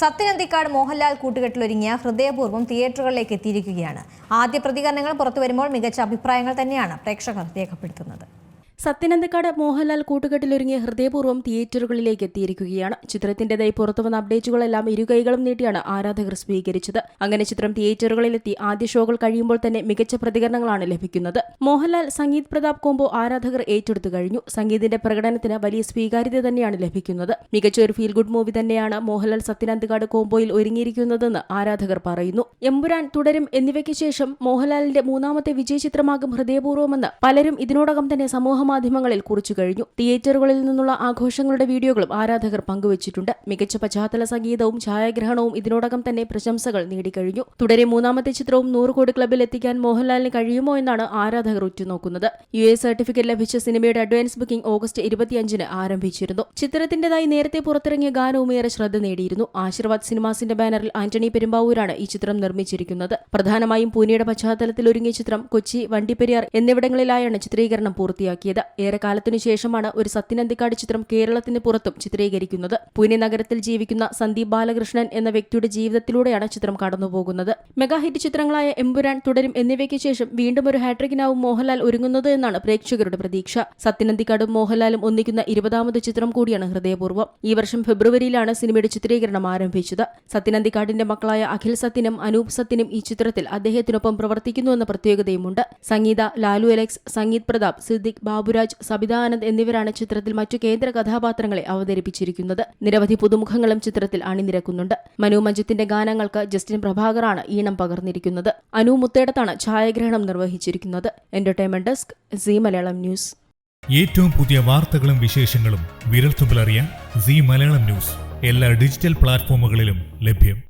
സത്യനന്ദിക്കാട് മോഹൻലാൽ കൂട്ടുകെട്ടിലൊരുങ്ങിയ ഹൃദയപൂർവം തിയേറ്ററുകളിലേക്ക് എത്തിയിരിക്കുകയാണ്. ആദ്യ പ്രതികരണങ്ങൾ പുറത്തു വരുമ്പോൾ മികച്ച അഭിപ്രായങ്ങൾ തന്നെയാണ് പ്രേക്ഷകർ രേഖപ്പെടുത്തുന്നത്. സത്യനന്ദക്കാട് മോഹൻലാൽ കൂട്ടുകെട്ടിലൊരുങ്ങിയ ഹൃദയപൂർവം തിയേറ്ററുകളിലേക്ക് എത്തിയിരിക്കുകയാണ്. ചിത്രത്തിന്റേതായി പുറത്തുവന്ന അപ്ഡേറ്റുകളെല്ലാം ഇരുകൈകളും നീട്ടിയാണ് ആരാധകർ സ്വീകരിച്ചത്. അങ്ങനെ ചിത്രം തിയേറ്ററുകളിലെത്തി ആദ്യ ഷോകൾ കഴിയുമ്പോൾ തന്നെ മികച്ച പ്രതികരണങ്ങളാണ് ലഭിക്കുന്നത്. മോഹൻലാൽ സംഗീത് പ്രതാപ് കോംബോ ആരാധകർ ഏറ്റെടുത്തു കഴിഞ്ഞു. സംഗീതിന്റെ പ്രകടനത്തിന് വലിയ സ്വീകാര്യത തന്നെയാണ് ലഭിക്കുന്നത്. മികച്ച ഒരു ഫീൽ ഗുഡ് മൂവി തന്നെയാണ് മോഹൻലാൽ സത്യനന്ദക്കാട് കോംബോയിൽ ഒരുങ്ങിയിരിക്കുന്നതെന്ന് ആരാധകർ പറയുന്നു. എമ്പുരാൻ തുടരും എന്നിവയ്ക്ക് ശേഷം മോഹൻലാലിന്റെ മൂന്നാമത്തെ വിജയ ചിത്രമാകും ഹൃദയപൂർവമെന്ന് പലരും ഇതിനോടകം തന്നെ സമൂഹമാധ്യമങ്ങളിൽ കുറിച്ചു കഴിഞ്ഞു. തിയേറ്ററുകളിൽ നിന്നുള്ള ആഘോഷങ്ങളുടെ വീഡിയോകളും ആരാധകർ പങ്കുവച്ചിട്ടുണ്ട്. മികച്ച പശ്ചാത്തല സംഗീതവും ഛായാഗ്രഹണവും ഇതിനോടകം തന്നെ പ്രശംസകൾ നേടിക്കഴിഞ്ഞു. തുടരെ മൂന്നാമത്തെ ചിത്രവും നൂറ് കോടി ക്ലബിൽ എത്തിക്കാൻ മോഹൻലാലിന് കഴിയുമോ എന്നാണ് ആരാധകർ ഉറ്റുനോക്കുന്നത്. യു എ സർട്ടിഫിക്കറ്റ് ലഭിച്ച സിനിമയുടെ അഡ്വാൻസ് ബുക്കിംഗ് ഓഗസ്റ്റ് ഇരുപത്തിയഞ്ചിന് ആരംഭിച്ചിരുന്നു. ചിത്രത്തിന്റേതായി നേരത്തെ പുറത്തിറങ്ങിയ ഗാനവും ഏറെ ശ്രദ്ധ നേടിയിരുന്നു. ആശീർവാദ് സിനിമാസിന്റെ ബാനറിൽ ആന്റണി പെരുമ്പാവൂരാണ് ഈ ചിത്രം നിർമ്മിച്ചിരിക്കുന്നത്. പ്രധാനമായും പൂനെയുടെ പശ്ചാത്തലത്തിൽ ഒരുങ്ങിയ ചിത്രം കൊച്ചി വണ്ടിപ്പെരിയാർ എന്നിവിടങ്ങളിലായാണ് ചിത്രീകരണം പൂർത്തിയാക്കിയത്. ഏറെക്കാലത്തിനു ശേഷമാണ് ഒരു സത്യനന്ദിക്കാട് ചിത്രം കേരളത്തിന് പുറത്തും ചിത്രീകരിക്കുന്നത്. പൂനെ നഗരത്തിൽ ജീവിക്കുന്ന സന്ദീപ് ബാലകൃഷ്ണൻ എന്ന വ്യക്തിയുടെ ജീവിതത്തിലൂടെയാണ് ചിത്രം കടന്നുപോകുന്നത്. മെഗാഹിറ്റ് ചിത്രങ്ങളായ എമ്പുരാൻ തുടരും എന്നിവയ്ക്ക് ശേഷം വീണ്ടും ഒരു ഹാട്രിക്കിനാവും മോഹൻലാൽ ഒരുങ്ങുന്നത് എന്നാണ് പ്രേക്ഷകരുടെ പ്രതീക്ഷ. സത്യനന്ദിക്കാടും മോഹൻലാലും ഒന്നിക്കുന്ന ഇരുപതാമത് ചിത്രം കൂടിയാണ് ഹൃദയപൂർവം. ഈ വർഷം ഫെബ്രുവരിയിലാണ് സിനിമയുടെ ചിത്രീകരണം ആരംഭിച്ചത്. സത്യനന്ദിക്കാടിന്റെ മക്കളായ അഖിൽ സത്യനും അനൂപ് സത്യനും ഈ ചിത്രത്തിൽ അദ്ദേഹത്തിനൊപ്പം പ്രവർത്തിക്കുന്നുവെന്ന പ്രത്യേകതയുമുണ്ട്. സംഗീത ലാലു അലക്സ് സംഗീത് പ്രതാപ് സിദ്ദിഖ് ബാബുരാജ് സബിതാനന്ദ് എന്നിവരാണ് ചിത്രത്തിൽ മറ്റു കേന്ദ്ര കഥാപാത്രങ്ങളെ അവതരിപ്പിച്ചിരിക്കുന്നത്. നിരവധി പുതുമുഖങ്ങളും ചിത്രത്തിൽ അണിനിരക്കുന്നുണ്ട്. മനു മഞ്ജിത്തിന്റെ ഗാനങ്ങൾക്ക് ജസ്റ്റിൻ പ്രഭാകറാണ് ഈണം പകർന്നിരിക്കുന്നത്. അനു മുത്തേടത്താണ് ഛായാഗ്രഹണം നിർവഹിച്ചിരിക്കുന്നത്. Entertainment desk Zee Malayalam news. ഏറ്റവും പുതിയ വാർത്തകളും വിശേഷങ്ങളും വിരൽത്തുമ്പിലറിയാൻ സി മലയാളം ന്യൂസ്. എല്ലാ ഡിജിറ്റൽ പ്ലാറ്റ്ഫോമുകളിലും ലഭ്യം.